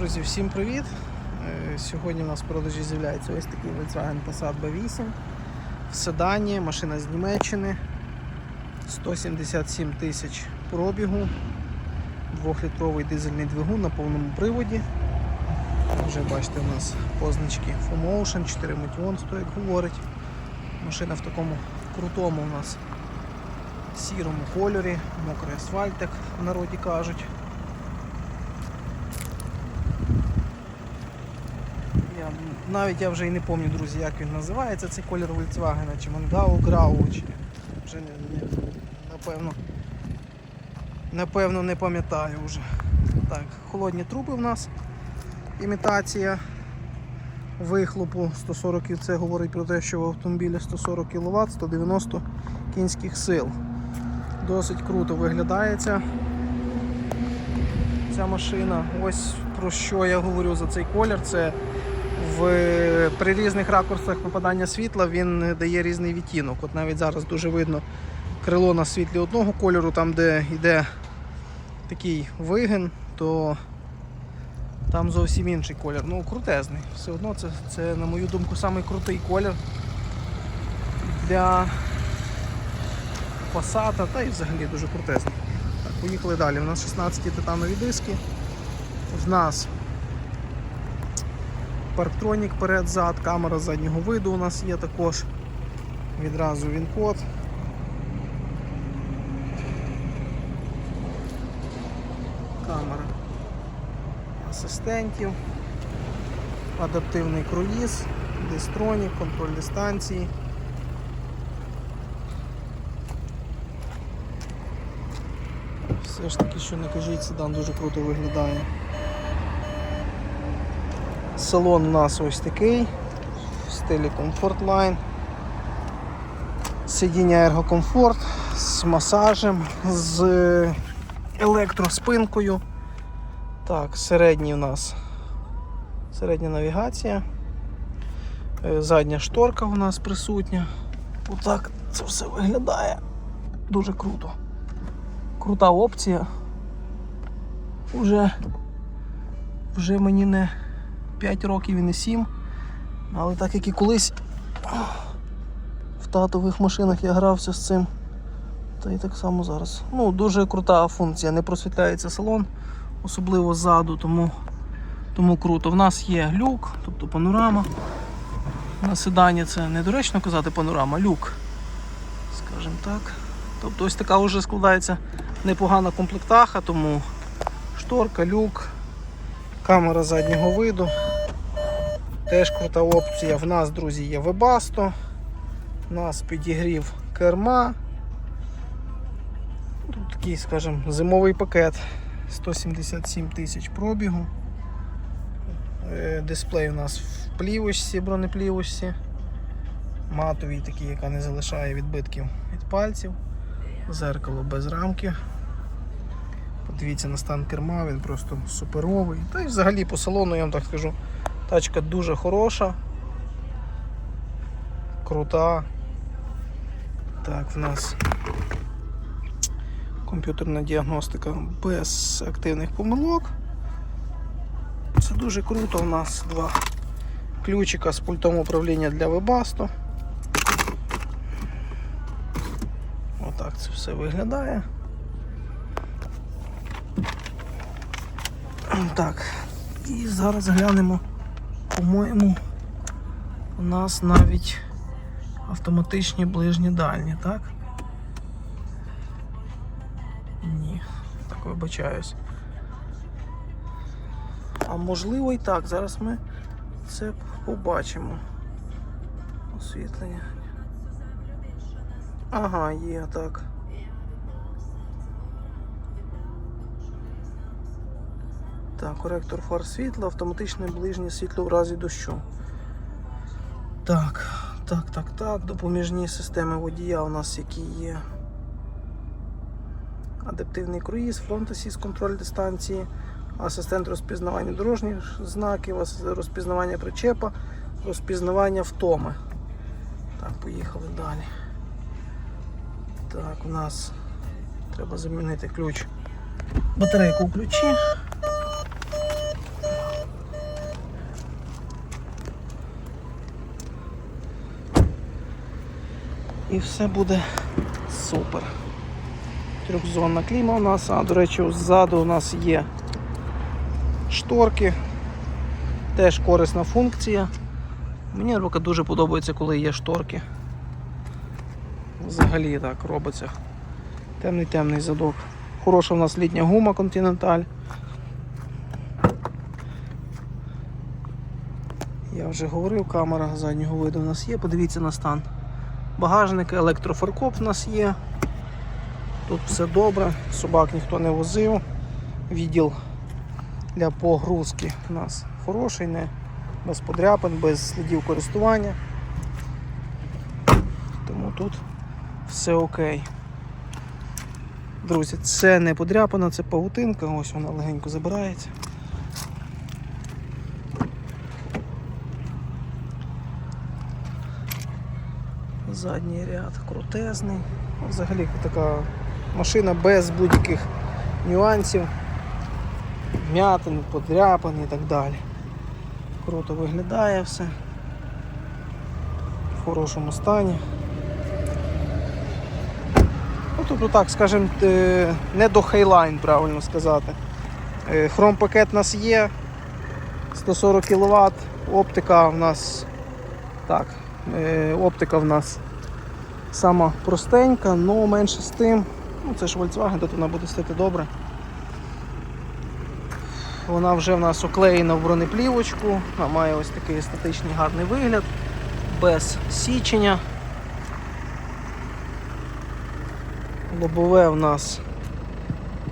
Друзі, всім привіт! Е, Сьогодні у нас в продажі з'являється ось такий Volkswagen Passat B8 в седані, машина з Німеччини, 177 тисяч пробігу, 2-літровий дизельний двигун на повному приводі. Вже бачите, у нас позначки FullMotion, 4 Motion, хто як говорить. Машина в такому крутому у нас сірому кольорі, мокрий асфальт, як в народі кажуть. Я, навіть я вже і не пам'ятаю, друзі, як він називається, цей колір Volkswagen, чи Мангау Грау, чи вже не, не, напевно, напевно не пам'ятаю вже. Так, холодні труби в нас, імітація вихлопу 140 кіл- це говорить про те, що в автомобілі 140 кВт, 190 кінських сил. Досить круто виглядає ця, ця машина. Ось про що я говорю за цей колір. Це в, при різних ракурсах попадання світла він дає різний відтінок. От навіть зараз дуже видно крило на світлі одного кольору, там де йде такий вигин, то там зовсім інший колір. Ну, крутезний. Все одно це, це на мою думку, самий крутий колір для Passat, та й взагалі дуже крутезний. Так, поїхали далі. У нас 16 титанові диски. В нас парктронік перед-зад, камера заднього виду у нас є також. Відразу він код. Камера асистентів, адаптивний круїз, дистронік, контроль дистанції. Все ж таки, що не кажіть, седан дуже круто виглядає. Салон у нас ось такий в стилі Comfort Line. Сидіння ергокомфорт з масажем, з електроспинкою. Так, середній у нас середня навігація. Е, Задня шторка у нас присутня. Отак це все виглядає. Дуже круто. Крута опція. Уже, вже мені не 5 років і не 7. Але так як і колись в татових машинах я грався з цим. Та і так само зараз. Ну, дуже крута функція, не просвітляється салон, особливо ззаду, тому, тому круто. В нас є люк, тобто панорама. На седані це недоречно казати панорама, люк. Скажімо так. Тобто ось така вже складається непогана комплектаха, тому шторка, люк, камера заднього виду. Теж крута опція. В нас, друзі, є Webasto, у нас підігрів керма. Тут такий, скажімо, зимовий пакет 177 тисяч пробігу. Е, Дисплей у нас в плівочці, бронеплівочці. Матовий такий, яка не залишає відбитків від пальців. Зеркало без рамки. Подивіться на стан керма, він просто суперовий. Та й взагалі по салону, я вам так скажу, тачка дуже хороша. Крута. Так, в нас комп'ютерна діагностика без активних помилок. Це дуже круто. У нас два ключика з пультом управління для Webasto. Отак це все виглядає. Так, і зараз глянемо, по-моєму, у нас навіть автоматичні ближні дальні, так? Ні, так вибачаюсь. А можливо і так, зараз ми це побачимо. Освітлення. Ага, є так. Коректор фар світла, автоматичне ближнє світло в разі дощу. Так, так, так, так. Допоміжні системи водія у нас які є. Адаптивний круїз, фронт-асіс, контроль дистанції, асистент розпізнавання дорожніх знаків, розпізнавання причепа, розпізнавання втоми. Так, поїхали далі. Так, у нас треба замінити ключ. Батарейку в ключі. І все буде супер. Трьохзонна кліма у нас, а до речі, ззаду у нас є шторки. Теж корисна функція. Мені наприклад, дуже подобається, коли є шторки. Взагалі так робиться. Темний темний задок. Хороша у нас літня гума Continental. Я вже говорив, камера заднього виду у нас є, подивіться на стан. Багажник, електрофаркоп у нас є. Тут все добре, собак ніхто не возив. Відділ для погрузки у нас хороший, не без подряпин, без слідів користування. Тому тут все окей. Друзі, це не подряпина, це павутинка, ось вона легенько забирається. Задній ряд крутезний. Взагалі така машина без будь-яких нюансів, м'ятин, подряпин і так далі. Круто виглядає все. В хорошому стані. Ну, тобто так, скажімо, е, не до Highline, правильно сказати. Е, Хром-пакет у нас є, 140 кВт, оптика в нас так, е, оптика в нас сама простенька, але менше з тим. Ну, це ж Volkswagen, тут вона буде стати добре. Вона вже в нас оклеєна в бронеплівочку, вона має ось такий естетичний гарний вигляд, без січення. Лобове в нас,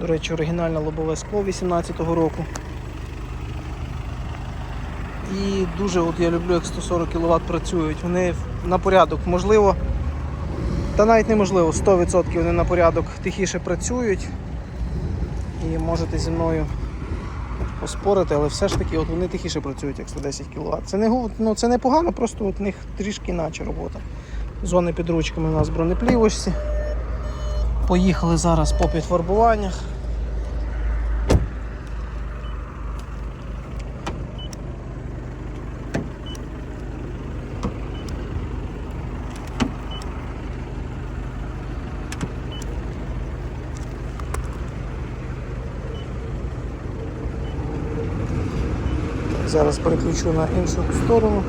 до речі, оригінальне лобове скло 18-го року. І дуже от я люблю, як 140 кВт працюють. Вони на порядок, можливо, та навіть неможливо, 100% вони на порядок тихіше працюють. І можете зі мною поспорити, але все ж таки от вони тихіше працюють, як 110 кВт. Це не, ну, це не погано, просто в них трішки іначе робота. Зони під ручками у нас бронеплівочці. Поїхали зараз по підфарбуваннях. Зараз переключу на іншу сторону.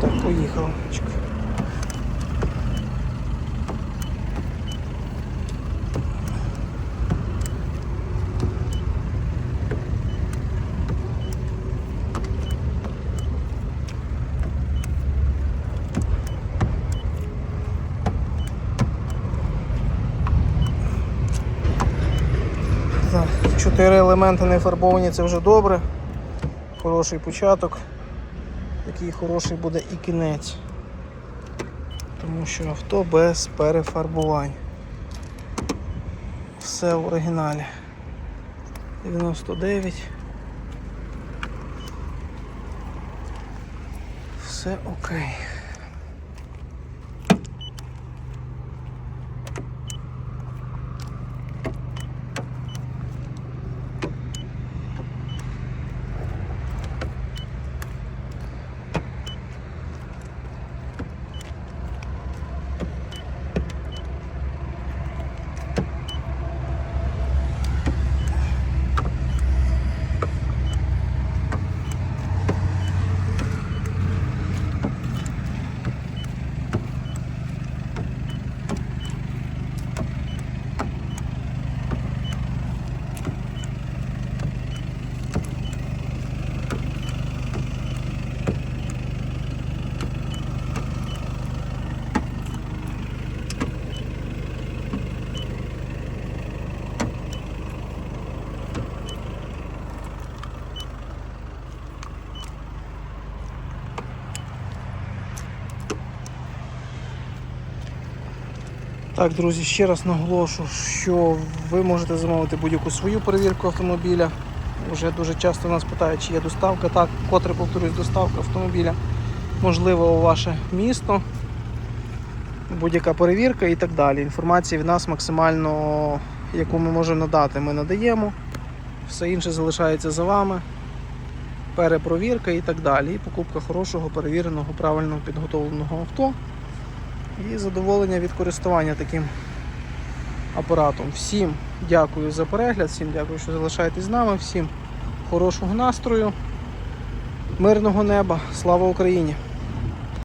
Так, поїхав. Чекай. Так, Чотири елементи не фарбовані, це вже добре. Хороший початок. Такий хороший буде і кінець. Тому що авто без перефарбувань. Все в оригіналі. 99. Все окей. Так, друзі, ще раз наголошу, що ви можете замовити будь-яку свою перевірку автомобіля. Вже дуже часто нас питають, чи є доставка. Так, котре повторюсь, доставка автомобіля можливо у ваше місто, будь-яка перевірка і так далі. Інформація від нас максимально, яку ми можемо надати, ми надаємо. Все інше залишається за вами. перепровірка і так далі. І покупка хорошого, перевіреного, правильно підготовленого авто. І задоволення від користування таким апаратом. Всім дякую за перегляд, всім дякую, що залишаєтесь з нами, всім хорошого настрою, мирного неба, слава Україні!